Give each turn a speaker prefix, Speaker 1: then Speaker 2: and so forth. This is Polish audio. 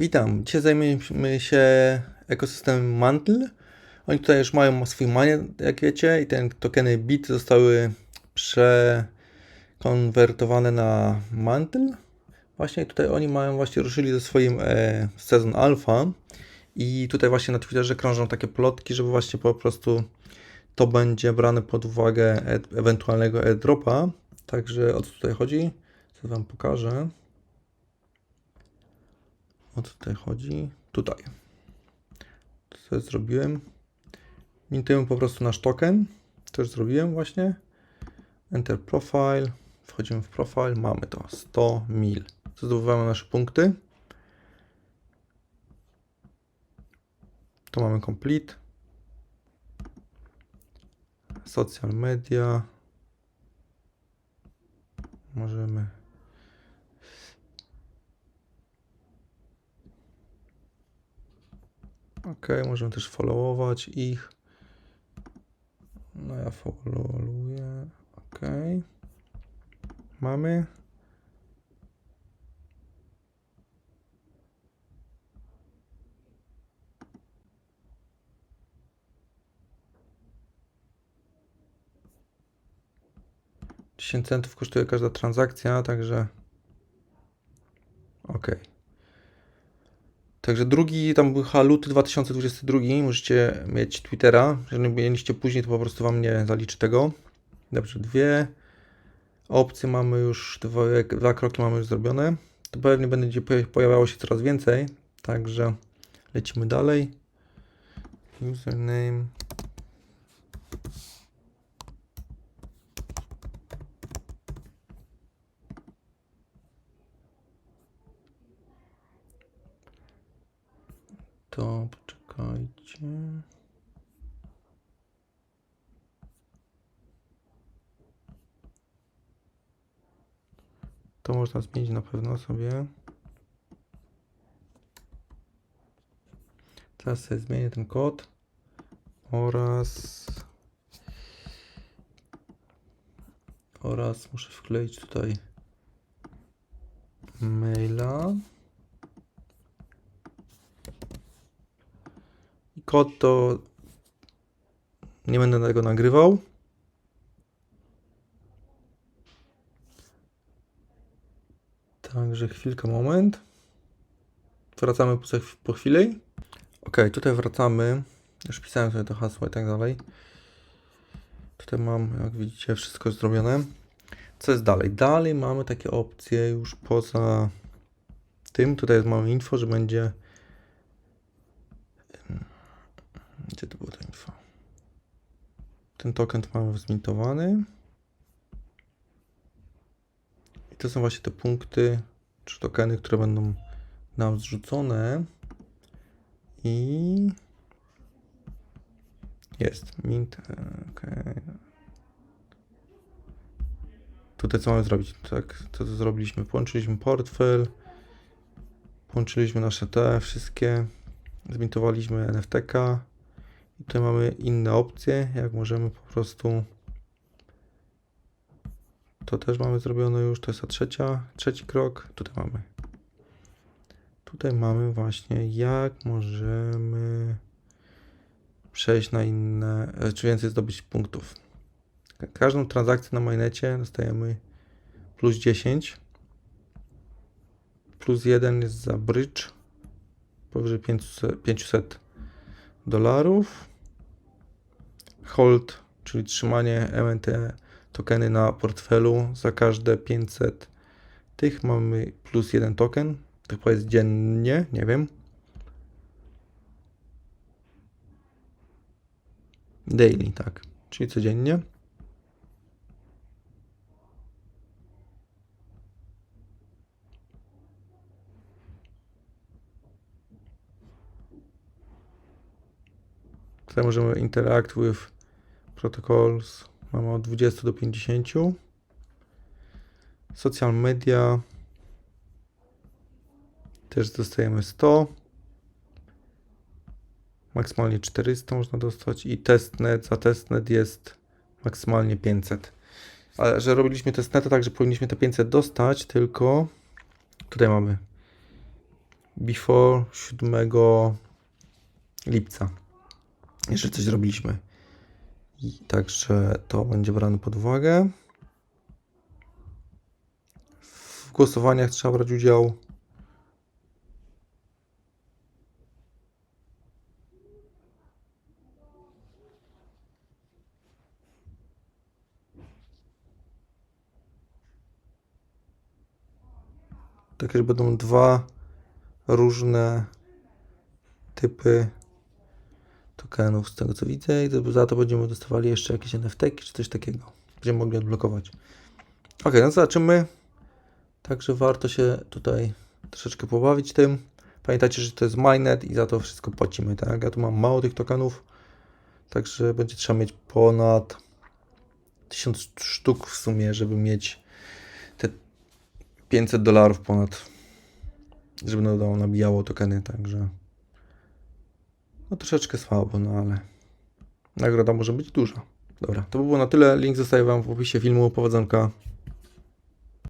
Speaker 1: Witam. Dzisiaj zajmiemy się ekosystemem Mantle. Oni tutaj już mają swój manier, jak wiecie, i te tokeny BIT zostały przekonwertowane na Mantle. Właśnie tutaj oni mają właśnie ruszyli ze swoim e, sezon alpha i tutaj właśnie na Twitterze krążą takie plotki, żeby właśnie po prostu to będzie brane pod uwagę e ewentualnego airdropa. Także o co tutaj chodzi? Co wam pokażę. O co tutaj chodzi? Tutaj. Co zrobiłem? Mintujemy po prostu nasz token. Też zrobiłem właśnie. Enter profile. Wchodzimy w profile. Mamy to. 100 mil. Zdobywamy nasze punkty. To mamy complete. Social media. Możemy Ok, możemy też followować ich. No ja followuję. Ok. Mamy. Dziesięć centów kosztuje każda transakcja, także ok. Także drugi, tam był luty 2022, możecie mieć Twittera. Jeżeli mieliście później, to po prostu Wam nie zaliczy tego. Dobrze, dwie opcje mamy już, dwa, dwa kroki mamy już zrobione. To pewnie będzie pojawiało się coraz więcej, także lecimy dalej. Username. To poczekajcie. To można zmienić na pewno sobie. Teraz sobie zmienię ten kod oraz oraz muszę wkleić tutaj maila. Kod to nie będę tego nagrywał. Także chwilkę, moment. Wracamy po, chwili. Ok, tutaj wracamy. Już pisałem sobie to hasło i tak dalej. Tutaj mam, jak widzicie, wszystko zrobione. Co jest dalej? Dalej mamy takie opcje już poza tym. Tutaj mamy info, że będzie Gdzie to było ta info? Ten token mamy zmintowany. I to są właśnie te punkty, czy tokeny, które będą nam zrzucone. I jest mint. Okay. Tutaj co mamy zrobić? Tak, to, to zrobiliśmy. Połączyliśmy portfel, połączyliśmy nasze te wszystkie, zmintowaliśmy NFTK. Tutaj mamy inne opcje, jak możemy po prostu to też mamy zrobione już, to jest ta trzecia, trzeci krok. Tutaj mamy. Tutaj mamy właśnie jak możemy przejść na inne, e, czy więcej zdobyć punktów. Każdą transakcję na mainnecie dostajemy plus 10. Plus 1 jest za bridge powyżej 500, 500 dolarów hold, czyli trzymanie MNT tokeny na portfelu za każde 500 tych mamy plus jeden token, to chyba jest dziennie, nie wiem. Daily, tak, czyli codziennie. Tutaj możemy interact with protocols. Mamy od 20 do 50. Social media. Też dostajemy 100. Maksymalnie 400 można dostać i testnet, za testnet jest maksymalnie 500. Ale że robiliśmy testneta, także powinniśmy te 500 dostać, tylko tutaj mamy before 7 lipca. Jeszcze coś zrobiliśmy. I także to będzie brane pod uwagę. W głosowaniach trzeba brać udział. Takie, że będą dwa różne typy tokenów z tego co widzę i za to będziemy dostawali jeszcze jakieś NFT czy coś takiego. Będziemy mogli odblokować. Ok, no zobaczymy. Także warto się tutaj troszeczkę pobawić tym. Pamiętajcie, że to jest mainnet i za to wszystko płacimy, tak? Ja tu mam mało tych tokenów, także będzie trzeba mieć ponad 1000 sztuk w sumie, żeby mieć te 500 dolarów ponad, żeby no, nabijało tokeny, także no troszeczkę słabo, no ale nagroda może być duża. Dobra, to by było na tyle. Link zostaje Wam w opisie filmu. Powodzonka.